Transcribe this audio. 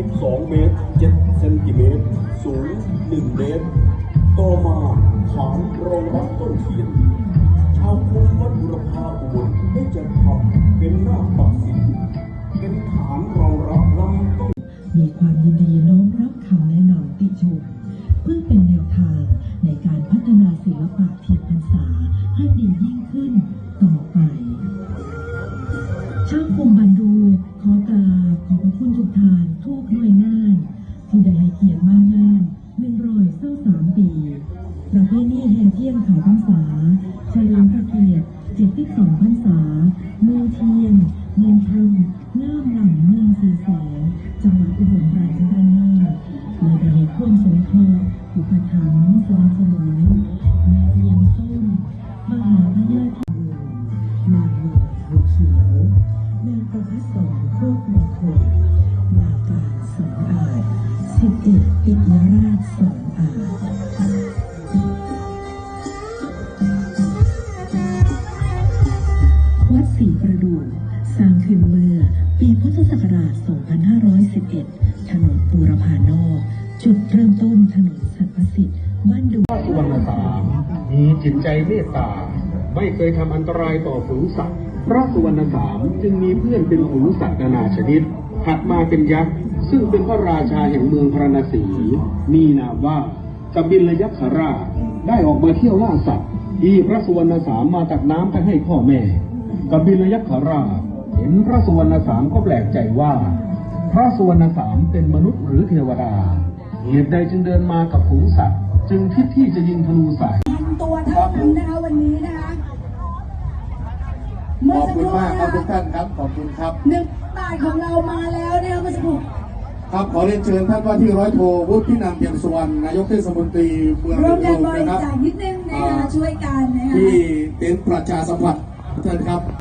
12 เมตร 7 เซนติเมตร สูง 1 เมตร ต่อมาฐานรองรับต้นเทียน ชาวกรุงวัดบุรพาอุบลได้จัดทำเป็นหน้าปักศิลเป็นฐานรองรับลำต้น มีความยินดีน้อมรับคำแนะนำติชมเพื่อเป็นแนวทางในการพัฒนาศิลปะเทียนพรรษาให้ดียิ่งขึ้นต่อไป ช่างคมบัน ทุกทานทุกหน่วยงาน ที่ได้ให้เกียรติมางานหนึ่งร้อยเศร้าสามปี ประเพณีแห่เทียนเขาพรรษาเฉลิมพระเกียรติเจ็ดที่สองพรรษามือเทียนเงินคำงามหลังเมืองสีแสงจังหวัดอุบลราชธานีเลยได้ให้ควมสงเคราะห์อุปถัมภ์สนับสนุน ปิยราชสองอาจวัดศรีประดู่สร้างขึ้นเมื่อ ปีพุทธศักราช 2511 ถนนปูรพานอก จุดเริ่มต้นถนนสัตว์สิทธิ์บ้านดูพระสุวรรณสามมีจิตใจเมตตา ไม่เคยทำอันตรายต่อฝูงสัตว์พระสุวรรณสามจึงมีเพื่อนเป็นฝูงสัตว์นานาชนิด ถัดมาเป็นยักษ์ ซึ่งเป็นพระราชาแห่งเมืองพระนศีมีนามว่ากบิลยักษราชได้ออกมาเที่ยวล่าสัตว์ที่พระสุวรรณสามมาตักน้ำไปให้พ่อแม่กบิลยักษราชเห็นพระสุวรรณสามก็แปลกใจว่า พระสุวรรณสามเป็นมนุษย์หรือเทวดาเหตุใดจึงเดินมากับฝูงสัตว์ จึงคิดที่จะยิงธนูใส่พันตัวเท่านั้นนะคะวันนี้นะคะเมื่ ขออบสักคคุณรู่มากนะครับทุกคะท่านครับ ขอบคุณครับหนึ่งบาทของเรามาแล้วนะคะเมื่อสักครู่ครับขอเรียนเชิญท่านว่าที่ร้อยโทวุฒินามเพียงสุวรรณนายกเทศมนตรีเมืองร่วมกันบุบรีรินะครับจาคนิดนึงนะคะช่วยกันนะคะที่เป็นประชาสัมพันธ์เชิญครับ